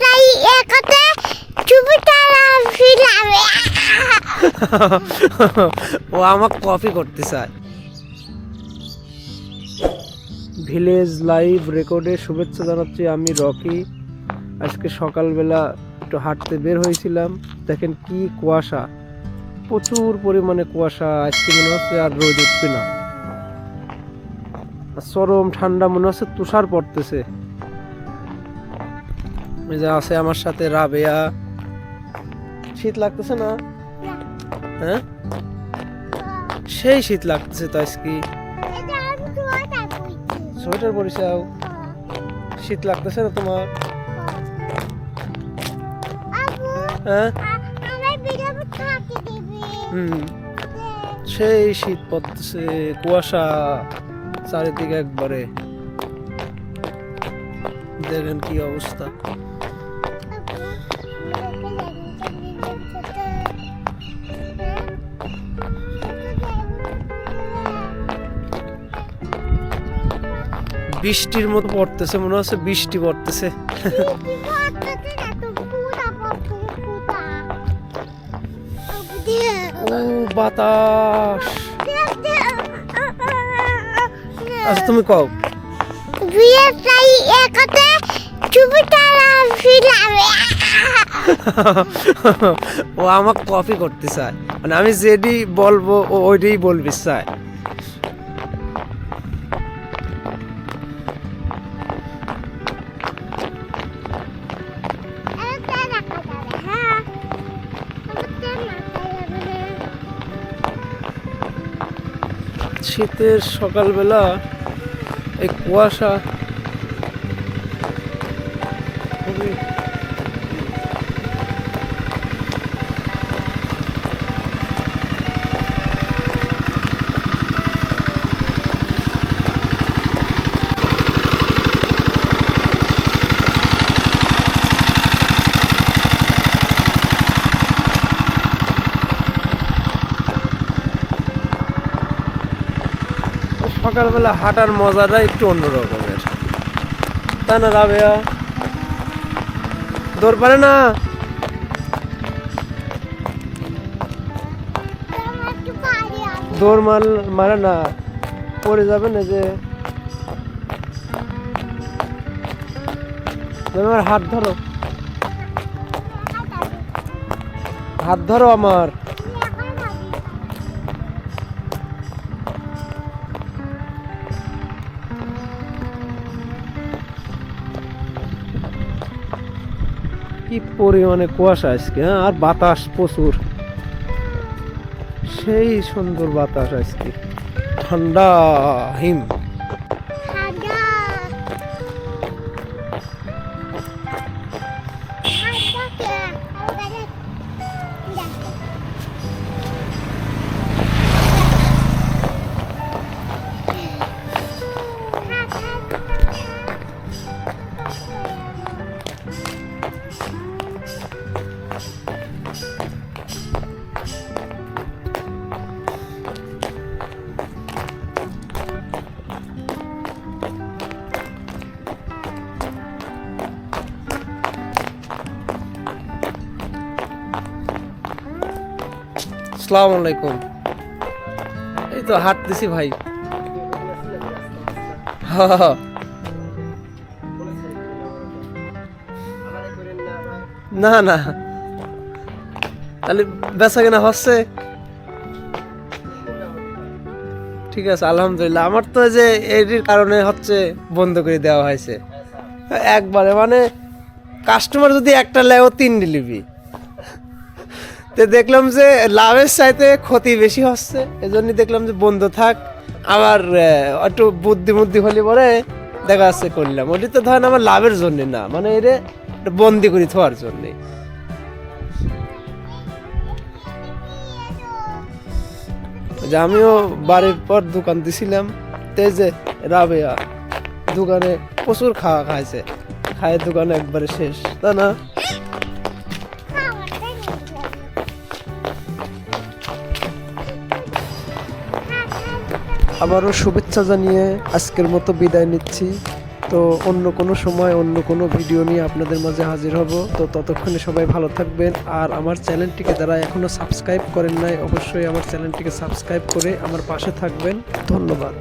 চাই একতে ফিলাবে ও আমাকে কপি করতে চায়। ভিলেজ লাইভ রেকর্ডে শুভেচ্ছা জানাচ্ছি, আমি রকি। আজকে সকালবেলা একটু হাঁটতে বের হয়েছিলাম। দেখেন কি কুয়াশা। প্রচুর পরিমাণে কুয়াশা, আজকে মনে হচ্ছে আর রোদ উঠবে না। চরম ঠান্ডা মনে হচ্ছে, তুষার পড়তেছে। আছে আমার সাথে রাবেয়া। শীত লাগতেছে না? হ্যাঁ? সেই শীত লাগতেছে তো আজকে। সোয়েটার পরিছাও। শীত লাগতেছে না তোমার? হ্যাঁ? সেই শীত পড়তেছে কুয়াশা চারিদিকে একবারে। দেখেন কি অবস্থা। বৃষ্টির মতো পড়তেছে মনে হচ্ছে বৃষ্টি পড়তেছে। বাতাস। আচ্ছা তুমি কও। বিয়ে একতে ফিলাবে ও আমাকে কপি করতে চায়। মানে আমি যেটি বলব, ও ওইটাই বলবি চায়। শীতের সকালবেলা এই কুয়াশা সকালবেলা হাঁটার মজাটা একটু অন্যরকমের। তা না রাবেয়া? দৌড় পারে না? দৌড় মার, মারে না। পড়ে যাবে না যে। আমার হাত ধরো। হাত ধরো আমার। কি পরিমাণে কুয়াশা আজকে হ্যাঁ? আর বাতাস প্রচুর। সেই সুন্দর বাতাস আজকে। ঠান্ডা হিম। ঠান্ডা আলাইকুম। এই তো হাঁটতেছি ভাই। না না। তাহলে বেচা কেনা হচ্ছে? ঠিক আছে, আলহামদুলিল্লাহ। আমার তো যে এটির কারণে হচ্ছে বন্ধ করে দেওয়া হয়েছে। একবারে মানে কাস্টমার যদি একটা লেও তিন ডিলিভি তো দেখলাম যে লাভের চাইতে ক্ষতি বেশি হচ্ছে। এজন্য দেখলাম যে বন্ধ থাক। আবার একটু বুদ্ধি বুদ্ধি হলে পরে দেখা যাচ্ছে করলাম। ওটি তো ধরেন আমার লাভের জন্য না মানে এর বন্দি করে থার জন্যে। যে আমিও বাড়ির পর দোকান দিছিলাম, তে যে রাবেয়া দোকানে প্রচুর খাওয়া খাইছে। খায় দোকানে একবারে শেষ তা না? আবারও শুভেচ্ছা জানিয়ে আজকের মতো বিদায় নিচ্ছি। তো অন্য কোনো সময় অন্য কোনো ভিডিও নিয়ে আপনাদের মাঝে হাজির হব। তো ততক্ষণে সবাই ভালো থাকবেন। আর আমার চ্যানেলটিকে যারা এখনও সাবস্ক্রাইব করেন নাই, অবশ্যই আমার চ্যানেলটিকে সাবস্ক্রাইব করে আমার পাশে থাকবেন। ধন্যবাদ।